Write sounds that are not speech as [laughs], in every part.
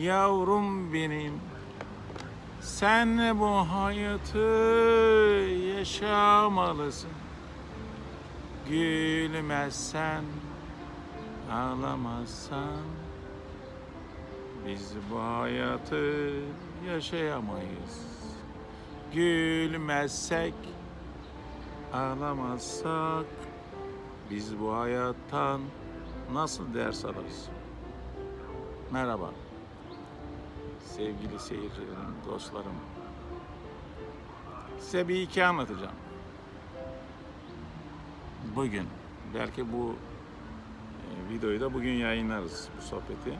Yavrum benim sen bu hayatı yaşamalısın. Gülmezsen, ağlamazsan biz bu hayatı yaşayamayız. Gülmezsek, ağlamazsak biz bu hayattan nasıl ders alırız? Merhaba. Sevgili seyircilerim, dostlarım. Size bir hikaye anlatacağım. Bugün, belki bu e, videoyu da bugün yayınlarız bu sohbeti.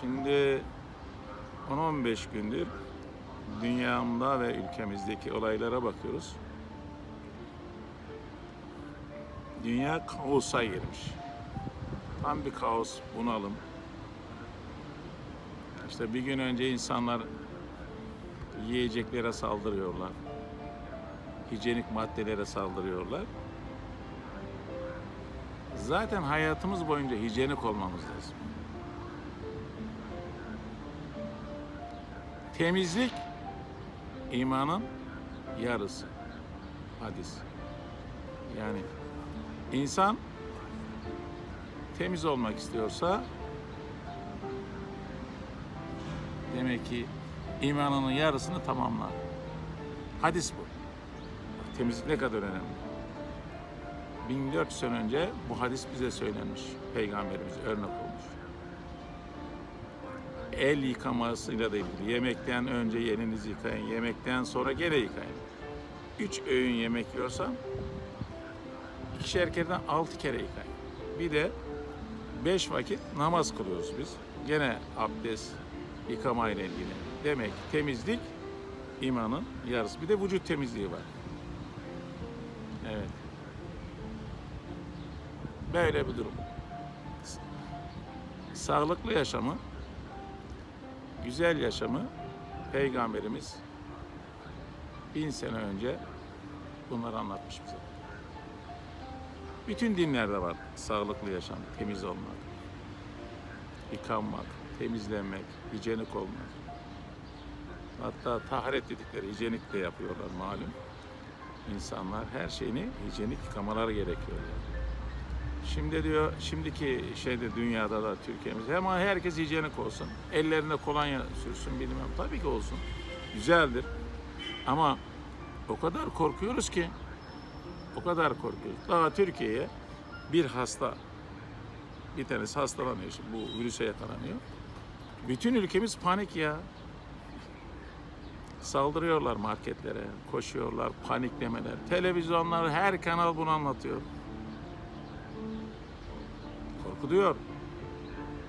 Şimdi 10-15 gündür dünyamda ve ülkemizdeki olaylara bakıyoruz. Dünya kaosa girmiş. Tam bir kaos, bunalım. İşte bir gün önce insanlar yiyeceklere saldırıyorlar. Hijyenik maddelere saldırıyorlar. Zaten hayatımız boyunca hijyenik olmamız lazım. Temizlik imanın yarısı. Hadis. Yani insan temiz olmak istiyorsa demek ki imanının yarısını tamamlar. Hadis bu. Bak, temizlik ne kadar önemli. 1400 sene önce bu hadis bize söylenmiş. Peygamberimiz örnek olmuş. El yıkamasıyla da ilgili. Yemekten önce elinizi yıkayın. Yemekten sonra gene yıkayın. Üç öğün yemek yiyorsan ikişer kereden altı kere yıkayın. Bir de beş vakit namaz kılıyoruz biz. Gene abdest, yıkama ile ilgili. Demek temizlik imanın yarısı. Bir de vücut temizliği var. Evet. Böyle bir durum. Sağlıklı yaşamı, güzel yaşamı Peygamberimiz bin sene önce bunları anlatmış bize. Bütün dinlerde var sağlıklı yaşam, temiz olmak, yıkanmak, temizlenmek, hijyenik olmak. Hatta taharet dedikleri hijyenik de yapıyorlar malum. İnsanlar her şeyini hijyenik yıkamaları gerekiyor. Yani. Şimdi diyor, şimdiki şeyde dünyada da Türkiye'mizde ama herkes hijyenik olsun. Ellerine kolonya sürsün bilmem. Tabii ki olsun. Güzeldir. Ama o kadar korkuyoruz ki o kadar korkuyoruz. Daha Türkiye'ye bir hasta bir tanesi hastalanıyor şimdi bu virüse yakalanıyor. Bütün ülkemiz panik ya. Saldırıyorlar marketlere, koşuyorlar, paniklemeler. Televizyonlar, her kanal bunu anlatıyor. Korkuluyor.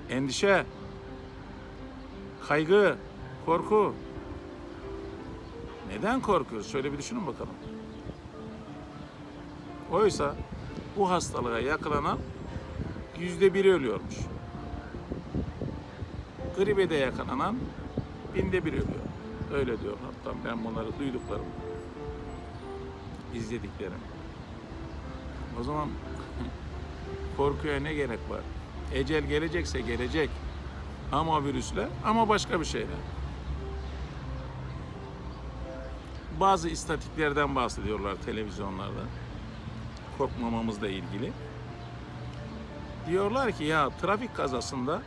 Endişe, kaygı, korku. Neden korkuyoruz? Şöyle bir düşünün bakalım. Oysa bu hastalığa yakalanan yüzde biri ölüyormuş. Gribe de yakalanan binde bir ölüyor. Öyle diyor hatta ben bunları duyduklarım, izlediklerim. O zaman [laughs] korkuya ne gerek var? Ecel gelecekse gelecek. Ama virüsle ama başka bir şeyle. Bazı istatiklerden bahsediyorlar televizyonlarda. Korkmamamızla ilgili. Diyorlar ki ya trafik kazasında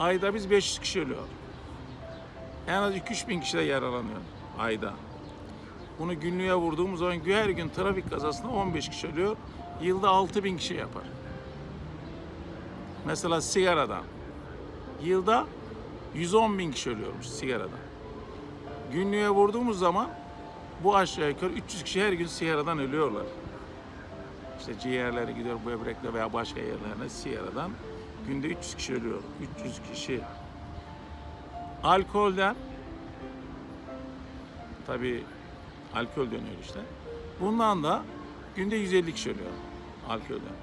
ayda biz 500 kişi ölüyor. En az 2-3 bin kişi de yaralanıyor ayda. Bunu günlüğe vurduğumuz zaman her gün trafik kazasında 15 kişi ölüyor. Yılda 6 bin kişi yapar. Mesela sigaradan. Yılda 110 bin kişi ölüyormuş sigaradan. Günlüğe vurduğumuz zaman bu aşağı yukarı 300 kişi her gün sigaradan ölüyorlar. İşte ciğerleri gidiyor böbrekle veya başka yerlerine sigaradan günde 300 kişi ölüyor. 300 kişi. Alkolden tabii alkol dönüyor işte. Bundan da günde 150 kişi ölüyor alkolden.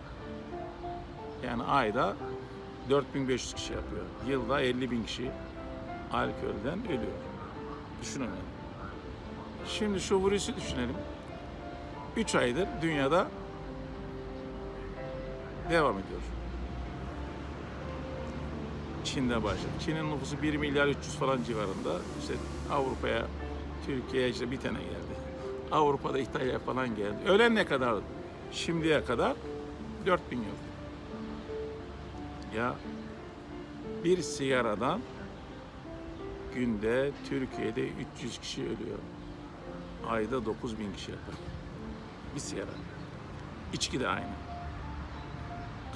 Yani ayda 4500 kişi yapıyor. Yılda 50 bin kişi alkolden ölüyor. Düşünün. Şimdi şu virüsü düşünelim. 3 aydır dünyada devam ediyor. Çin'de başladı. Çin'in nüfusu 1 milyar 300 falan civarında. İşte Avrupa'ya, Türkiye'ye işte bir tane geldi. Avrupa'da İtalya falan geldi. Ölen ne kadar? Şimdiye kadar 4000 yıl. Ya bir sigaradan günde Türkiye'de 300 kişi ölüyor. Ayda 9000 kişi yapar. Bir sigara. İçki de aynı.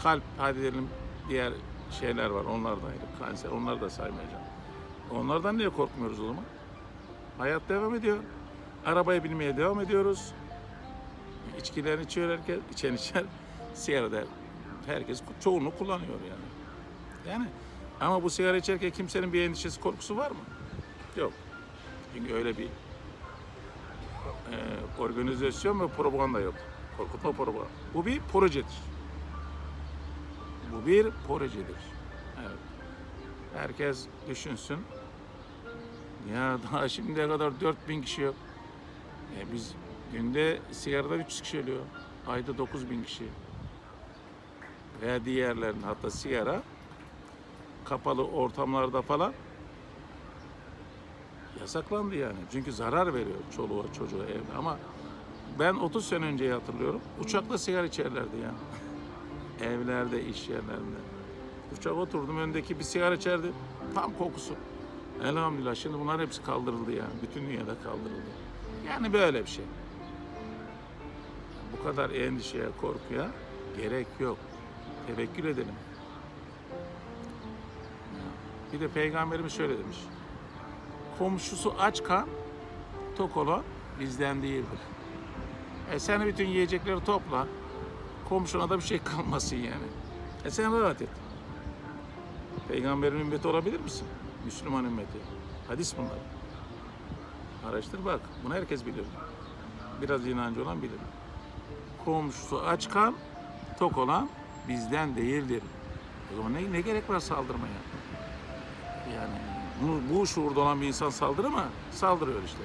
Kalp, hadi diyelim diğer şeyler var. Onlar da ayrı. Kanser, onları da saymayacağım. Onlardan niye korkmuyoruz o zaman? Hayat devam ediyor. Arabaya binmeye devam ediyoruz. İçkilerini içiyor herkes. içen içer. Sigara da herkes çoğunluğu kullanıyor yani. Yani ama bu sigara içerken kimsenin bir endişesi, korkusu var mı? Yok. Çünkü öyle bir e, organizasyon ve propaganda yok. Korkutma propaganda. Bu bir projedir. Bir projedir. Evet. Herkes düşünsün. Ya daha şimdiye kadar 4000 kişi yok. E biz günde sigaradan 300 kişi ölüyor. Ayda 9000 kişi. Veya diğerlerin hatta sigara kapalı ortamlarda falan yasaklandı yani. Çünkü zarar veriyor çoluğa çocuğa evde ama ben 30 sene önceyi hatırlıyorum. Uçakta sigara içerlerdi yani. Evlerde, iş yerlerinde. Uçak oturdum önündeki bir sigara içerdi. Tam kokusu. Elhamdülillah şimdi bunlar hepsi kaldırıldı yani. Bütün dünyada kaldırıldı. Yani böyle bir şey. Bu kadar endişeye, korkuya gerek yok. Tevekkül edelim. Bir de Peygamberimiz şöyle demiş. Komşusu aç kan, tok olan bizden değildir. E sen bütün yiyecekleri topla, komşuna da bir şey kalmasın yani. E sen rahat et. Peygamberin ümmeti olabilir misin? Müslüman ümmeti. Hadis bunlar. Araştır bak. Bunu herkes bilir. Biraz inancı olan bilir. Komşusu aç kan, tok olan bizden değildir. O zaman ne, ne gerek var saldırmaya? Yani bu, bu şuurda olan bir insan saldırır mı? Saldırıyor işte.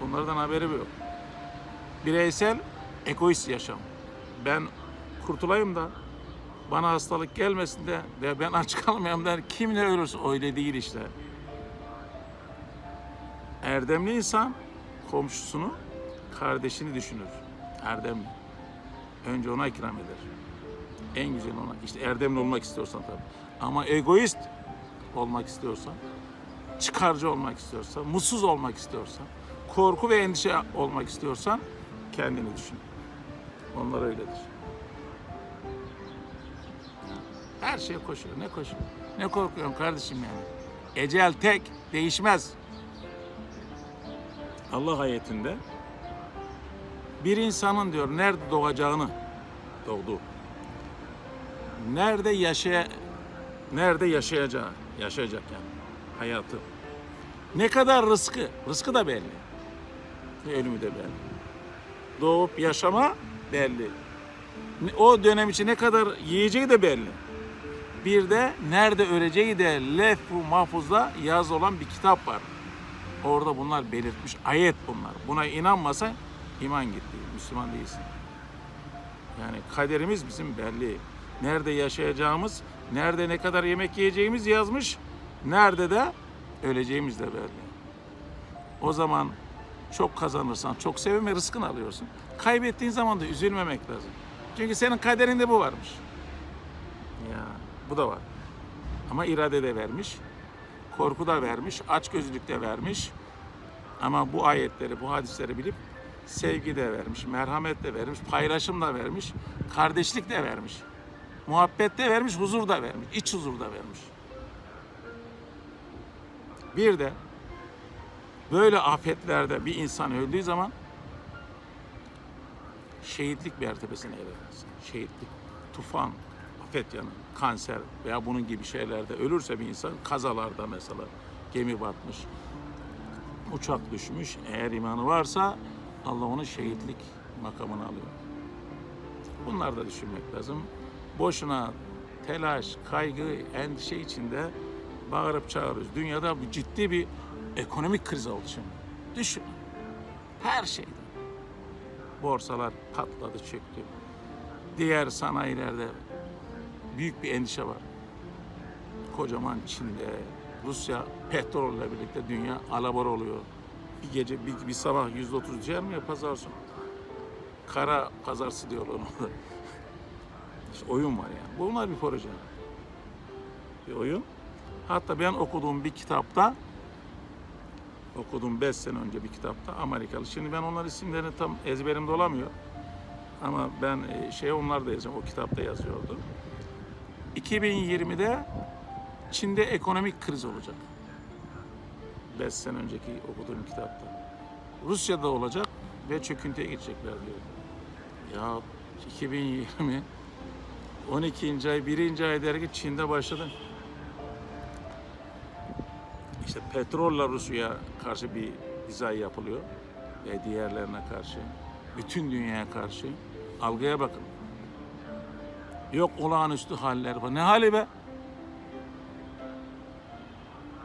Bunlardan haberi yok. Bireysel, egoist yaşam. Ben kurtulayım da bana hastalık gelmesin de ve ben aç kalmayayım der. Kim ne ölürse öyle değil işte. Erdemli insan komşusunu, kardeşini düşünür. Erdemli. Önce ona ikram eder. En güzel ona. İşte erdemli olmak istiyorsan tabii. Ama egoist olmak istiyorsan, çıkarcı olmak istiyorsan, mutsuz olmak istiyorsan, korku ve endişe olmak istiyorsan kendini düşün. Onlar öyledir. Her şeye koşuyor. Ne koşuyor? Ne korkuyorum kardeşim yani. Ecel tek, değişmez. Allah ayetinde bir insanın diyor nerede doğacağını doğdu. Nerede yaşaya nerede yaşayacağı, yaşayacak yani hayatı. Ne kadar rızkı, rızkı da belli. Ölümü de belli. Doğup yaşama belli. O dönem için ne kadar yiyeceği de belli. Bir de nerede öleceği de lef-u mahfuzda yaz olan bir kitap var. Orada bunlar belirtmiş. Ayet bunlar. Buna inanmasa iman gitti. Müslüman değilsin. Yani kaderimiz bizim belli. Nerede yaşayacağımız, nerede ne kadar yemek yiyeceğimiz yazmış. Nerede de öleceğimiz de belli. O zaman çok kazanırsan, çok sevinme rızkını alıyorsun. Kaybettiğin zaman da üzülmemek lazım. Çünkü senin kaderinde bu varmış. Ya bu da var. Ama irade de vermiş, korku da vermiş, açgözlülük de vermiş. Ama bu ayetleri, bu hadisleri bilip sevgi de vermiş, merhamet de vermiş, paylaşım da vermiş, kardeşlik de vermiş. Muhabbet de vermiş, huzur da vermiş, iç huzur da vermiş. Bir de böyle afetlerde bir insan öldüğü zaman şehitlik mertebesine erersin. Şehitlik, tufan, afet yanı, kanser veya bunun gibi şeylerde ölürse bir insan kazalarda mesela gemi batmış, uçak düşmüş. Eğer imanı varsa Allah onu şehitlik makamına alıyor. Bunlar da düşünmek lazım. Boşuna telaş, kaygı, endişe içinde bağırıp çağırıyoruz. Dünyada bir ciddi bir ekonomik kriz oldu şimdi. Düşün. Her şeyde. Borsalar patladı, çöktü. Diğer sanayilerde büyük bir endişe var. kocaman Çin'de Rusya petrolle birlikte dünya alabor oluyor. Bir gece bir, bir sabah yüzde otuz düşer mi pazar? Kara pazarsı diyorlar ona. [laughs] İşte oyun var yani. Bunlar bir proje. Bir oyun. Hatta ben okuduğum bir kitapta okuduğum 5 sene önce bir kitapta Amerikalı. Şimdi ben onların isimlerini tam ezberimde olamıyor. Ama ben e, şey onlar da yazıyorum. O kitapta yazıyordu. 2020'de Çin'de ekonomik kriz olacak. 5 sene önceki okuduğum kitapta. Rusya'da olacak ve çöküntüye geçecekler diyor. Ya 2020 12. ay 1. ay dergi Çin'de başladı. İşte petrolle Rusya'ya karşı bir hizay yapılıyor ve diğerlerine karşı, bütün dünyaya karşı algıya bakın. Yok olağanüstü haller var. Ne hali be?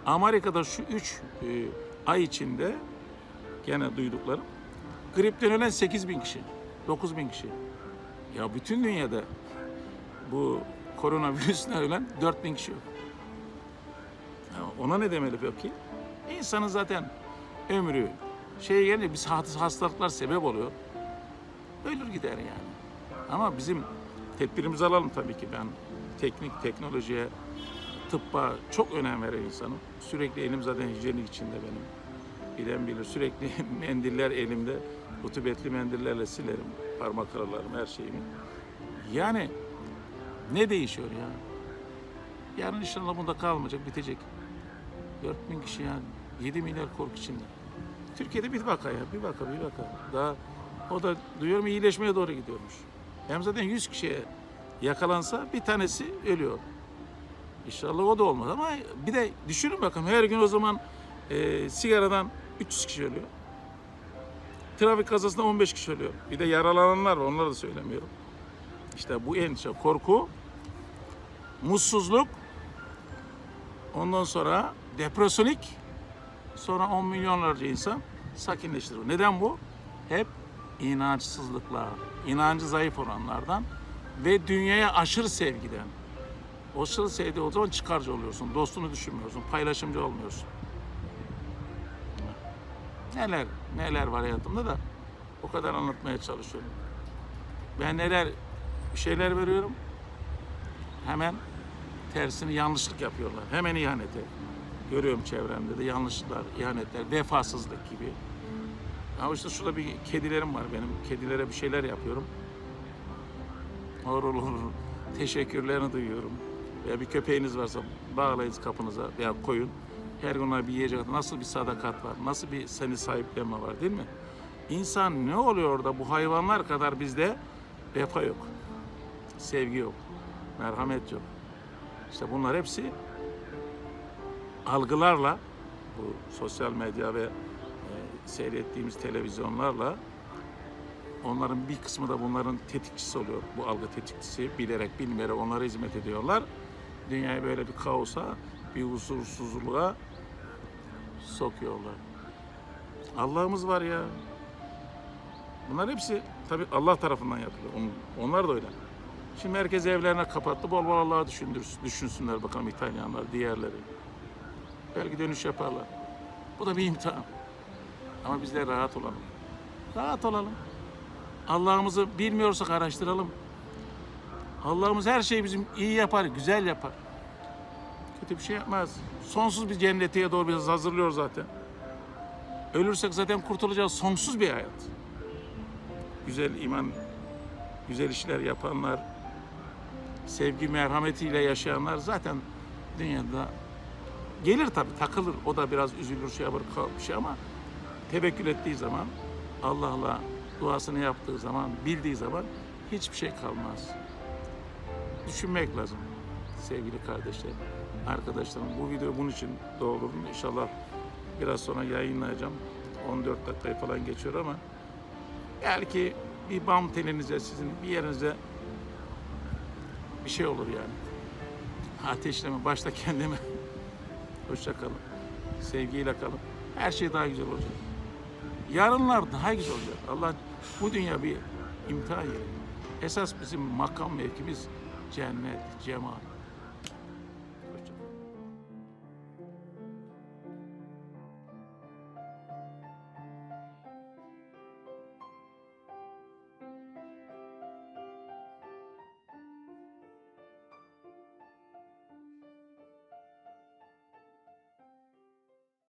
Amerika'da şu üç e, ay içinde gene duyduklarım gripten ölen 8 bin kişi, 9 bin kişi. Ya bütün dünyada bu koronavirüsünden ölen 4 bin kişi yok. Ya ona ne demeli peki? İnsanın zaten ömrü şey gelince biz hastalıklar sebep oluyor. Ölür gider yani. Ama bizim tedbirimizi alalım tabii ki. Ben teknik, teknolojiye, tıbba çok önem veren insanım. Sürekli elim zaten hijyenik içinde benim. Bilen bilir. Sürekli [laughs] mendiller elimde. Rutubetli mendillerle silerim. Parmak aralarım, her şeyimi. Yani ne değişiyor ya? Yarın inşallah bunda kalmayacak, bitecek. 4000 kişi yani. 7 milyar korku içinde. Türkiye'de bir vaka ya, bir vaka, bir vaka. Daha o da duyuyorum iyileşmeye doğru gidiyormuş. Hem zaten 100 kişiye yakalansa bir tanesi ölüyor. İnşallah o da olmaz ama bir de düşünün bakalım her gün o zaman e, sigaradan 300 kişi ölüyor. Trafik kazasında 15 kişi ölüyor. Bir de yaralananlar var onları da söylemiyorum. İşte bu endişe, korku, mutsuzluk, ondan sonra depresyonik, sonra 10 milyonlarca insan sakinleştiriyor. Neden bu? Hep inançsızlıkla, inancı zayıf olanlardan ve dünyaya aşırı sevgiden. O aşırı sevdiği o zaman çıkarcı oluyorsun, dostunu düşünmüyorsun, paylaşımcı olmuyorsun. Neler, neler var hayatımda da o kadar anlatmaya çalışıyorum. Ben neler, bir şeyler veriyorum, hemen tersini yanlışlık yapıyorlar. Hemen ihanete. Görüyorum çevremde de yanlışlıklar, ihanetler, vefasızlık gibi. Ama işte şurada bir kedilerim var benim. Kedilere bir şeyler yapıyorum. Olur olur. Teşekkürlerini duyuyorum. Veya bir köpeğiniz varsa bağlayınız kapınıza veya koyun. Her gün ona bir yiyecek. Nasıl bir sadakat var? Nasıl bir seni sahiplenme var değil mi? İnsan ne oluyor orada? Bu hayvanlar kadar bizde vefa yok. Sevgi yok. Merhamet yok. İşte bunlar hepsi algılarla bu sosyal medya ve seyrettiğimiz televizyonlarla onların bir kısmı da bunların tetikçisi oluyor. Bu algı tetikçisi bilerek bilmeyerek onlara hizmet ediyorlar. Dünyayı böyle bir kaosa, bir huzursuzluğa sokuyorlar. Allah'ımız var ya. Bunlar hepsi tabii Allah tarafından yapılıyor. On- Onlar da öyle. Şimdi herkes evlerine kapattı. Bol bol düşündürsün, düşünsünler bakalım İtalyanlar, diğerleri. Belki dönüş yaparlar. Bu da bir imtihan. Ama biz de rahat olalım. Rahat olalım. Allah'ımızı bilmiyorsak araştıralım. Allah'ımız her şeyi bizim iyi yapar, güzel yapar. Kötü bir şey yapmaz. Sonsuz bir cennetiye doğru bizi hazırlıyor zaten. Ölürsek zaten kurtulacağız. Sonsuz bir hayat. Güzel iman, güzel işler yapanlar, sevgi merhametiyle yaşayanlar zaten dünyada gelir tabii takılır. O da biraz üzülür şey yapar bir şey ama tevekkül ettiği zaman Allah'la duasını yaptığı zaman, bildiği zaman hiçbir şey kalmaz. Düşünmek lazım sevgili kardeşlerim, arkadaşlarım. Bu video bunun için doğruldum. İnşallah biraz sonra yayınlayacağım. 14 dakikayı falan geçiyor ama belki bir bam telinize, sizin bir yerinize bir şey olur yani. Ateşleme, başta [laughs] kendime. Hoşça kalın. Sevgiyle kalın. Her şey daha güzel olacak. Yarınlar daha güzel olacak. Allah bu dünya bir imtihan yeri. Esas bizim makam mevkimiz cennet, cemal.